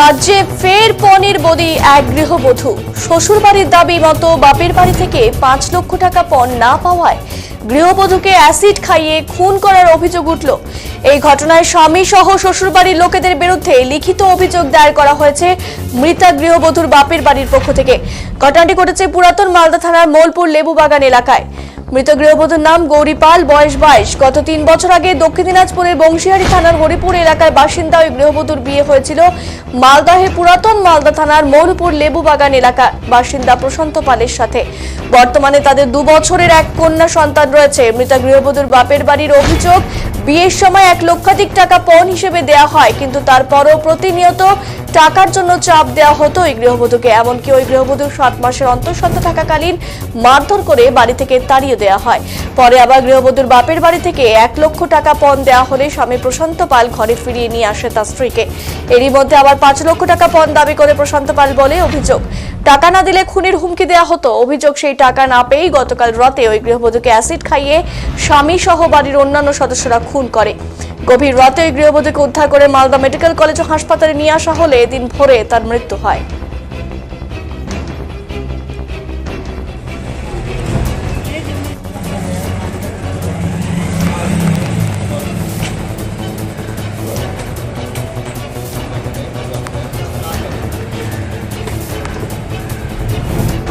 রাজ্যে ফের পণের বদি এক গৃহবধূ। শ্বশুরবাড়ির দাবি মতো বাপের বাড়ি থেকে পাঁচ লক্ষ টাকা পণ না পাওয়ায় গৃহবধূকে অ্যাসিড খাইয়ে খুন করার অভিযোগ উঠল। এই ঘটনায় স্বামী সহ শ্বশুরবাড়ির লোকেদের বিরুদ্ধে লিখিত অভিযোগ দায়ের করা হয়েছে মৃতা গৃহবধূর বাপের বাড়ির পক্ষ থেকে। ঘটনাটি ঘটেছে পুরাতন মালদা থানার মোলপুর লেবুবাগান এলাকায়। মৃত গৃহবধূর নাম গৌরী পাল বয়স বাইশ। গত তিন বছর আগে দক্ষিণ দিনাজপুরের বংশিয়ারি থানার হরিপুর এলাকার বাসিন্দা ওই গৃহবধূর বিয়ে হয়েছিল মালদাহে পুরাতন মালদা থানার মৌলপুর লেবু বাগান এলাকার বাসিন্দা প্রশান্ত পালের সাথে। বর্তমানে তাদের দু বছরের এক কন্যা সন্তান রয়েছে। মৃত গৃহবধূর বাপের বাড়ির অভিযোগ, বিয়ের সময় এক লক্ষাধিক টাকা পণ হিসেবে দেয়া হয়, কিন্তু তারপরও প্রতিনিয়ত টাকার জন্য চাপ দেওয়া হতো ওই গৃহবধূকে। এমনকি ওই গৃহবধূর সাত মাসের অন্তঃসত্ত্বা থাকাকালীন মারধর করে বাড়ি থেকে তাড়িয়ে দেওয়া হয়। পরে আবার গৃহবধূর বাপের বাড়ি থেকে এক লক্ষ টাকা পণ দেওয়া হলে স্বামী প্রশান্ত পাল ঘরে ফিরিয়ে নিয়ে আসে তার স্ত্রীকে। এরই মধ্যে আবার পাঁচ লক্ষ টাকা পণ দাবি করে প্রশান্ত পাল বলে অভিযোগ। টাকা না দিলে খুনের হুমকি দেওয়া হতো। অভিযোগ সেই টাকা না পেয়েই গতকাল রাতে ওই গৃহবধূকে অ্যাসিড খাইয়ে স্বামী সহ বাড়ির অন্যান্য সদস্যরা খুন করে। গভীর রাতে ওই গৃহবধূকে উদ্ধার করে মালদা মেডিকেল কলেজ ও হাসপাতালে নিয়ে আসা হলে এদিন ভোরে তার মৃত্যু হয়।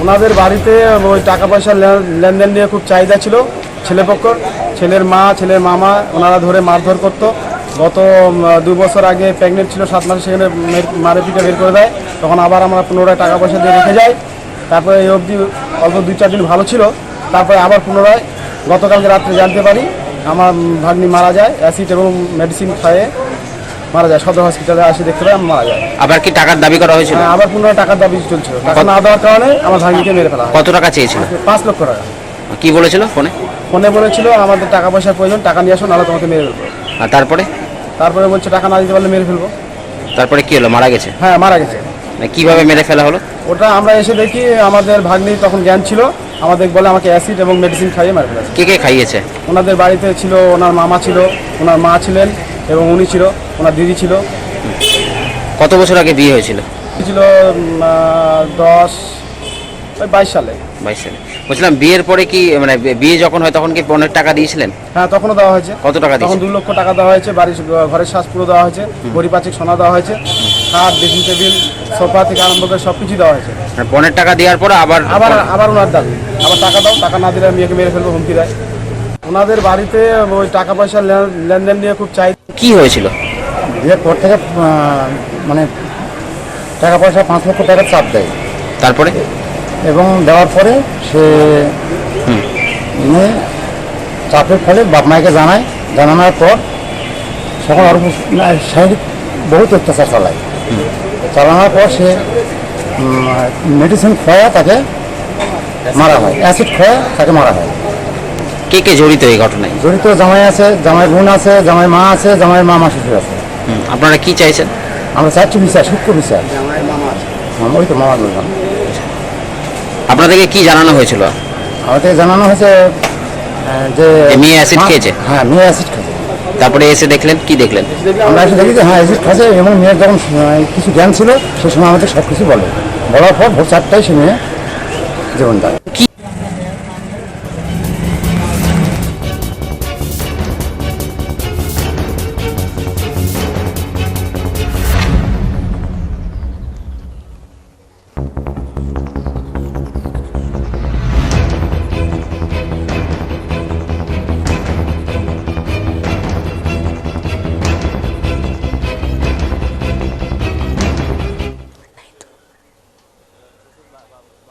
ওনাদের বাড়িতে ওই টাকা পয়সা লেনদেন নিয়ে খুব চাহিদা ছিল ছেলেপক্ষ। ছেলের মা, ছেলের মামা, ওনারা ধরে মারধর করতো। গত দু বছর আগে প্রেগনেন্ট ছিল, সাত মাসে সেখানে মের- পিঠে বের করে দেয়। তখন আবার আমরা পুনরায় টাকা পয়সা দিয়ে রেখে যাই। তারপরে এই অবধি অল্প দুই, চার দিন ভালো ছিল। তারপরে আবার পুনরায় গতকালকে রাত্রে জানতে পারি, আমার ভাগ্নি মারা যায়, অ্যাসিড এবং মেডিসিন খায়ে মারা যায় সদর হসপিটালে আসে দেখতে পাই আমি মারা যায়। আবার কি টাকার দাবি করা হয়েছিল? হ্যাঁ, আবার পুনরায় টাকার দাবি চলছিল। টাকা না দেওয়ার কারণে আমার ভাগ্নিকে মেরে ফেলা হয়। কত টাকা চেয়েছিল? পাঁচ লক্ষ টাকা। কি বলেছিল ফোনে? ফোনে বলেছিল আমাদের টাকা পয়সার প্রয়োজন টাকা নিয়ে আসো নাহলে তোমাকে মেরে ফেলব। আর তারপরে? তারপরে বলছে টাকা না দিতে পারলে মেরে ফেলব। তারপরে কি হলো? মারা গেছে? হ্যাঁ মারা গেছে। মানে কীভাবে মেরে ফেলা হলো? ওটা আমরা এসে দেখি আমাদের ভাগ্নি তখন জ্ঞান ছিল। আমাদের বলে আমাকে অ্যাসিড এবং মেডিসিন খাইয়ে মারা ফেলেছে। কে কে খাইয়েছে? ওনাদের বাড়িতে ছিল ওনার মামা ছিল ওনার মা ছিলেন। এবং উনি ছিল ওনার দিদি ছিল। কত বছর আগে বিয়ে হয়েছিল? ছিল উম, আহ, দশ ওই বাইশ সালে। বাইশ সালে। বলছিলাম বিয়ের পরে কি মানে বিয়ে যখন হয় তখন কি পনেরো টাকা দিয়েছিলেন? হ্যাঁ তখনও দেওয়া হয়েছে। কত টাকা তখন দু লক্ষ টাকা দেওয়া হয়েছে বাড়ির ঘরের শ্বাস পুরো দেওয়া হয়েছে পরিপাচিক সোনা দেওয়া হয়েছে খাট ড্রেসিং টেবিল সোফা থেকে আরম্ভ করে সব কিছু দেওয়া হয়েছে। পনেরো টাকা দেওয়ার পরে আবার আবার আবার ওনার দাবি আবার টাকা দাও টাকা না দিলে আমি মেয়েকে মেরে ফেলব হুমকি দেয়। ওনাদের বাড়িতে ওই টাকা পয়সা লেনদেন নিয়ে খুব চাই। কি হয়েছিল? বিয়ের পর থেকে মানে টাকা পয়সা পাঁচ লক্ষ টাকা চাপ দেয়। তারপরে? এবং দেওয়ার পরে সে চাপের ফলে বাপ মাকে জানায়। জানানোর পর ওর উপর শারীরিক বহুত অত্যাচার চালায়। চালানোর পর সে মেডিসিন খোয়া তাকে মারা হয়। অ্যাসিড খোয়া তাকে মারা হয়। কে কে জড়িত এই ঘটনায়? জড়িত জামাই আছে জামাই বোন আছে জামাই মা আছে জামাই মামা শ্বশুর আছে। হুম, আপনারা কি চাইছেন? আমরা চারটি বিচার সূক্ষ্ম বিচার। ওই তো মামা বললাম। আপনাদেরকে কি জানানো হয়েছিল? আমাদের জানানো হয়েছে আহ, যে যে মেয়ে অ্যাসিড খেয়েছে? হ্যাঁ মেয়ে অ্যাসিড খেয়েছে। তারপরে এসে দেখলেন কি দেখলেন? আমরা এসে দেখি যে হ্যাঁ অ্যাসিড খাচ্ছে এবং মেয়ের যখন আহ, কিছু জ্ঞান ছিল সে সময় আমাদের সব কিছু বলে। বলার পর ভোর চারটায় সে মেয়ে জীবন দেয় কি